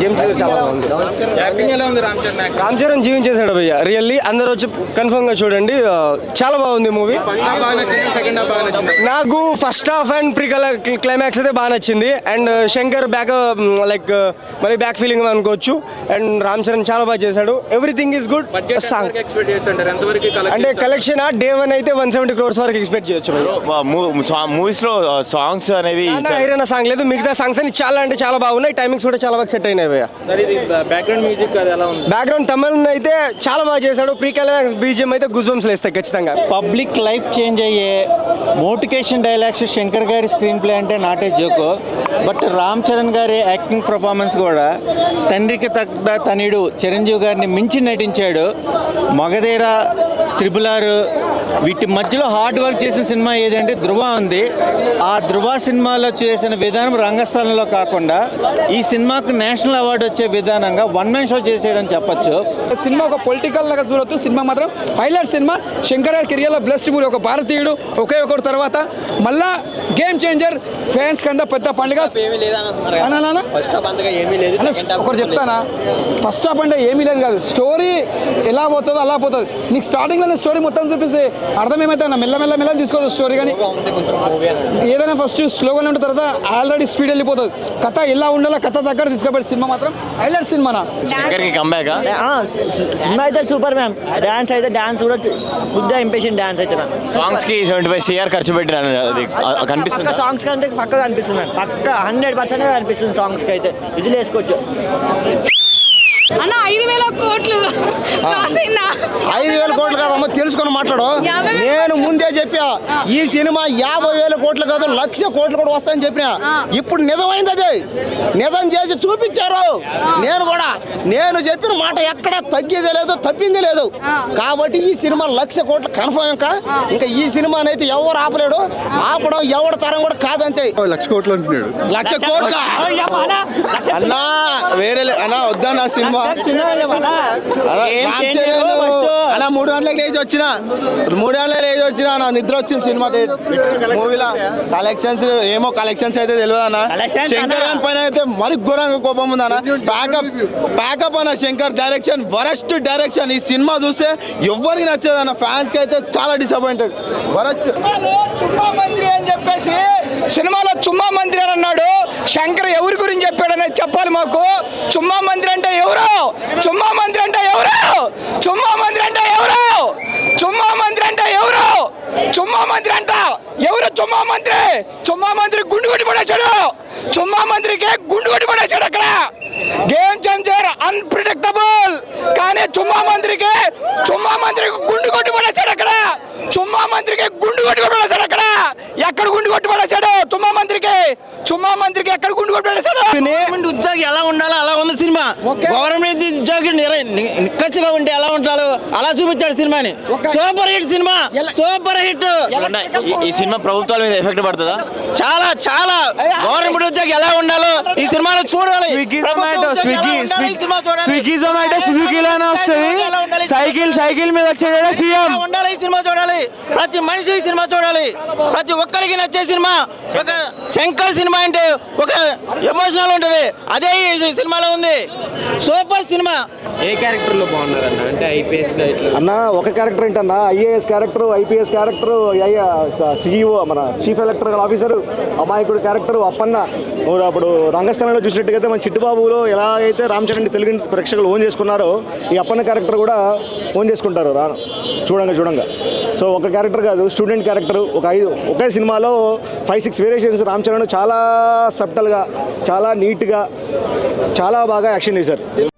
Game changer చాలా బాగుంది. రామ్ చరణ్ జీవించేశాడు భయ్య. రియల్లీ అందరూ వచ్చి కన్ఫర్మ్గా చూడండి. చాలా బాగుంది మూవీ ఫస్ట్ హాఫ్ బాగా నచ్చింది? సెకండ్ హాఫ్ బాగా నచ్చింది? నాకు first half and pre climax అయితే బాగా నచ్చింది. అండ్ శంకర్ బ్యాక్ లైక్ మళ్ళీ బ్యాక్ ఫీలింగ్ అనుకోవచ్చు. అండ్ రామ్ చరణ్ చాలా బాగా చేశాడు. Everything is good budget song expect చేస్తుంటారు ఎంతవరకు అంటే కలెక్షన్ డే వన్ అయితే వన్ సెవెంటీ క్రోర్స్ వరకు ఎక్స్పెక్ట్ చేయొచ్చు. మూవీస్లో సాంగ్స్ అనేవి సాంగ్ లేదు. మిగతా సాంగ్స్ అని చాలా అంటే చాలా బాగున్నాయి. టైమింగ్స్ కూడా చాలా బాగా సెట్ అయినాయి. బ్యాక్గ్రౌండ్ తమిళ్ అయితే చాలా బాగా చేశాడు. ప్రీ క్లైమాక్స్ బీజిఎం అయితే గుజ్బంస్ లేస్తాయి ఖచ్చితంగా. పబ్లిక్ లైఫ్ చేంజ్ అయ్యే మోటివేషన్ డైలాగ్స్ శంకర్ గారి స్క్రీన్ ప్లే అంటే నాటే జోకు బట్ రామ్ చరణ్ గారి యాక్టింగ్ పర్ఫార్మెన్స్ కూడా తండ్రికి తగ్గ తనయుడు చిరంజీవి గారిని మించి నటించాడు. మగధీర త్రిపుల్ ఆర్ వీటి మధ్యలో హార్డ్ వర్క్ చేసిన సినిమా ఏదంటే ధృవ ఉంది. ఆ ధృవ సినిమాలో చేసిన విధానం రంగస్థలంలో కాకుండా ఈ సినిమాకు నేషనల్ అవార్డు వచ్చే విధానంగా వన్ మ్యాన్ షో చేసేయడని చెప్పొచ్చు. సినిమా ఒక పొలిటికల్ లాగా చూడొద్దు. సినిమా మాత్రం హైలైట్ సినిమా. శంకర్ కెరియర్లో బ్లెస్డ్ మూవీ ఒక భారతీయుడు ఒకే ఒకటి తర్వాత మళ్ళా గేమ్ చేంజర్ ఫ్యాన్స్ కింద పెద్ద పండుగ. ఒకటి చెప్తానా? ఫస్ట్ హాఫ్ అంటే ఏమీ లేదు కాదు. స్టోరీ ఎలా పోతుందో అలా పోతుంది. నీకు స్టార్టింగ్లోనే స్టోరీ మొత్తం చూపిస్తే అర్థం ఏమైతే అన్న? మెల్ల మెల్ల మెల్ల తీసుకోవచ్చు స్టోరీ కానీ ఏదైనా ఫస్ట్ స్లోగా ఉంటే తర్వాత ఆల్రెడీ స్పీడ్ వెళ్ళిపోతుంది. కథ ఎలా ఉండాలో కథ దగ్గర తీసుకుపోయి సినిమా మాత్రం హైలైట్ కంబ్యాక్ సినిమా అయితే సూపర్ మ్యామ్ డాన్స్ అయితే డాన్స్ కూడా గుడ్ ఇంపేషన్ డాన్స్ అయితే మ్యామ్ సాంగ్స్కి సెవెంటీ ఫైవ్ సిఆర్ ఖర్చు పెట్టినాను కనిపిస్తుంది. సాంగ్స్ కంటే పక్క కనిపిస్తుంది మ్యామ్ పక్క హండ్రెడ్ పర్సెంట్ కనిపిస్తుంది సాంగ్స్కి అయితే. విజిల్ వేసుకోవచ్చు అన్న ఐదు వేల కోట్లు లాస్ అయిందా ఐదు వేల కోట్లు కాదమ్మా తెలుసుకొని మాట్లాడు యాభై వేల నేను ముందే చెప్పా ఈ సినిమా యాభై వేల కోట్లు కాదు లక్ష కోట్లు కూడా వస్తాయని చెప్పిన. ఇప్పుడు నిజమైంది అది. నిజం చేసి చూపించారు. నేను కూడా నేను చెప్పిన మాట ఎక్కడ తగ్గేదే లేదు తప్పింది లేదు. కాబట్టి ఈ సినిమా లక్ష కోట్లు కన్ఫర్మ్ ఇంకా. ఇంకా ఈ సినిమానైతే ఎవరు ఆపలేడు. ఆపడం ఎవరి తరం కూడా కాదంతే. లక్ష కోట్లు అంటున్నాడు. లక్ష కోట్ల? అన్నా వేరే అన్నా వద్దా నా సినిమా? మూడు గంటలకు లేచి వచ్చిన. మూడు గంటలకు లేచి వచ్చిన నా నిద్ర వచ్చింది సినిమా మూవీలో కలెక్షన్స్ ఏమో కలెక్షన్స్ అయితే తెలియదు అన్న. శంకర్ గారి పైన అయితే మరి ఘోరంగా కోపం ఉంది అన్న. ప్యాకప్ ప్యాకప్ అన్న శంకర్ డైరెక్షన్ వరస్ట్ డైరెక్షన్ ఈ సినిమా చూస్తే ఎవరికి నచ్చదు అన్న. ఫ్యాన్స్కి అయితే చాలా డిసప్పాయింటెడ్ వరస్ట్ చుమ్మా మంత్రి అని చెప్పేసి సినిమాలో చుమ్మా మంత్రి అని అన్నాడు. శంకర్ ఎవరి గురించి చెప్పాడనేది చెప్పాలి మాకు. చుమ్మా మంత్రి అంటే ఎవరు చుమ్మా మంత్రి అంటే ఎవరు చుమ్మా మంత్రి అంటే ఎవరు చుమ్మా మంత్రి అంటే ఎవరు చుమ్మా మంత్రి అంట ఎవరు చుమ్మా మంత్రి? చుమ్మా మంత్రి గుండు కొట్టి పడేశాడు. చుమ్మా మంత్రికి గుండు కొట్టి పడేశాడు అక్కడ. గేమ్ చేంజర్ అన్ప్రిడిక్టబుల్ కానీ చుమ్మా మంత్రికి చుమ్మా మంత్రికి గుండు కొట్టి పడేశాడు అక్కడ. చుమ్మా మంత్రికి గుండు కొట్టి పడేశాడు ఎక్కడ గుండు కొట్టి పడేశాడు చుమ్మా మంత్రికి. చుమ్మా మంత్రికి ఎక్కడ గుండు కొట్టి పడేశాడు ఉద్యోగి ఎలా ఉండాలో అలా ఉంది సినిమా. గవర్నమెంట్ ఉద్యోగి నిక్కచ్చిగా ఉంటే ఎలా ఉంటాడు? అలా చూపించాడు సినిమాని. Super hit cinema. Super hit. ఈ- సినిమా ప్రభుత్వాల మీద ఎఫెక్ట్ పడుతుందా? చాలా చాలా. గవర్నమెంట్ ఉద్యోగి ఎలా ఉండాలో ఈ సినిమాలో చూడాలి. Swiggy Swiggy. స్విగ్గీ జొమాటో సుజుకీలోనే వస్తుంది? ఉండాలి? సైకిల్ సైకిల్ మీద వచ్చేదే సీఎం. ఉండాలి ఈ సినిమా చూడాలి. ప్రతి మనిషి ఈ సినిమా చూడాలి. ప్రతి ఒక్కరికి నచ్చే సినిమా. ఒక శంకర్ సినిమా అంటే ఒక ఎమోషనల్ ఉంటుంది. అదే ఈ సినిమాలో ఉంది. సూపర్ సినిమా. ఏ క్యారెక్టర్లో బాగున్నారన్న? అంటే ఐపీఎస్ అన్న ఒక క్యారెక్టర్ ఏంటన్నా? IAS character IPS character CEO మన చీఫ్ ఎలక్టరల్ ఆఫీసర్ అమాయకుడు క్యారెక్టర్ అప్పన్న. అప్పుడు రంగస్థలంలో చూసినట్టుగైతే మన చిట్టుబాబులో ఎలా అయితే రామ్ చరణ్ తెలుగు ప్రేక్షకులు ఓన్ చేసుకున్నారో ఈ అప్పన్న క్యారెక్టర్ కూడా ఓన్ చేసుకుంటారు రా చూడంగా చూడంగా. సో ఒక క్యారెక్టర్ కాదు స్టూడెంట్ క్యారెక్టర్ ఒక ఐదు ఒకే సినిమాలో five six variations Ram Charan చాలా సబ్టల్గా చాలా నీట్గా చాలా బాగా యాక్షన్ చేశారు.